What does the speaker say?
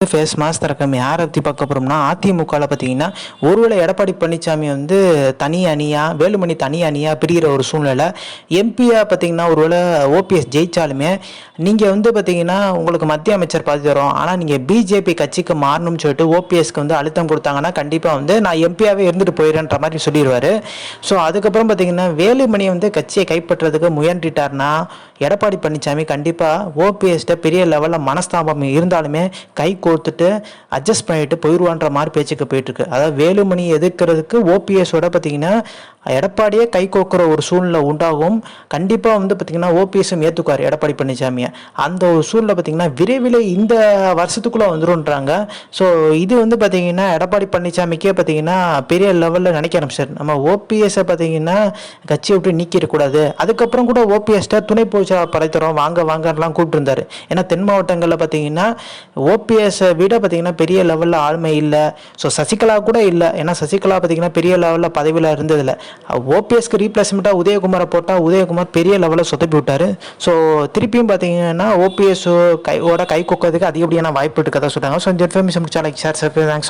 Face mass திறக்கம் யாரை பற்றி பார்க்க போகிறோம்னா அதிமுகவில் பார்த்தீங்கன்னா ஒருவேளை எடப்பாடி பழனிசாமி வந்து தனி அணியாக வேலுமணி தனி அணியாக பிரிகிற ஒரு சூழ்நிலை எம்பியாக பார்த்தீங்கன்னா ஒருவேளை ஓபிஎஸ் ஜெயித்தாலுமே நீங்கள் வந்து பார்த்தீங்கன்னா உங்களுக்கு மத்திய அமைச்சர் பதவி தரும். ஆனால் நீங்கள் பிஜேபி கட்சிக்கு மாறணும்னு சொல்லிட்டு ஓபிஎஸ்க்கு வந்து அழுத்தம் கொடுத்தாங்கன்னா கண்டிப்பாக வந்து நான் எம்பியாகவே இருந்துட்டு போயிடுறேன்ற மாதிரி சொல்லிடுவார். ஸோ அதுக்கப்புறம் பார்த்தீங்கன்னா வேலுமணி வந்து கட்சியை கைப்பற்றுறதுக்கு முயன்றிட்டார்னா எடப்பாடி பழனிசாமி கண்டிப்பாக ஓபிஎஸ்கிட்ட பெரிய லெவலில் மனஸ்தாபம் இருந்தாலுமே கை கோர்த்துட்டு அட்ஜஸ்ட் பண்ணிட்டு போயிடுவான்ற மாதிரி பேச்சுக்கு போயிட்டுருக்கு. அதாவது வேலுமணி எதிர்க்கிறதுக்கு ஓபிஎஸோட பார்த்தீங்கன்னா எடப்பாடியே கை கோக்குற ஒரு சூழ்நிலை உண்டாகும். கண்டிப்பாக வந்து பார்த்தீங்கன்னா ஓபிஎஸும் ஏற்றுக்குவார் எடப்பாடி பழனிசாமியை. அந்த ஒரு சூழ்நிலை பார்த்தீங்கன்னா விரைவில் இந்த வருஷத்துக்குள்ளே வந்துருன்றாங்க ஸோ இது வந்து பார்த்தீங்கன்னா எடப்பாடி பழனிசாமிக்கே பார்த்தீங்கன்னா பெரிய லெவலில் நினைக்க ஆரம்பிச்சார். நம்ம ஓபிஎஸ்ஸை பார்த்தீங்கன்னா கட்சியை விட்டு நீக்கிடக்கூடாது. அதுக்கப்புறம் கூட ஓபிஎஸ்ட்டை துணை போச்சா படைத்தரோம் வாங்க வாங்கலாம் கூப்பிட்டுருந்தாரு. ஏன்னா தென் மாவட்டங்களில் பார்த்தீங்கன்னா ஓபிஎஸ்ஸை விட பார்த்தீங்கன்னா பெரிய லெவலில் ஆளுமை இல்லை. ஸோ சசிகலா கூட இல்லை. ஏன்னா சசிகலா பார்த்தீங்கன்னா பெரிய லெவலில் பதவியில் இருந்ததில்ல. ஓபிஎஸ்க்கு ரீப்ளேஸ்மெண்ட்டாக உதயகுமாரை போட்டால் உதயகுமார் பெரிய லெவலில் சொதப்பி விட்டார். ஸோ திருப்பியும் பார்த்தீங்கன்னா ஓபிஎஸ் கையோட கை கொக்கிறதுக்கு அதிகப்படியான வாய்ப்பு இருக்கதான் சொல்கிறாங்க ஸோ இந்த இன்ஃபர்மேஷன் முடிச்சா சார் சார் தேங்க்ஸ்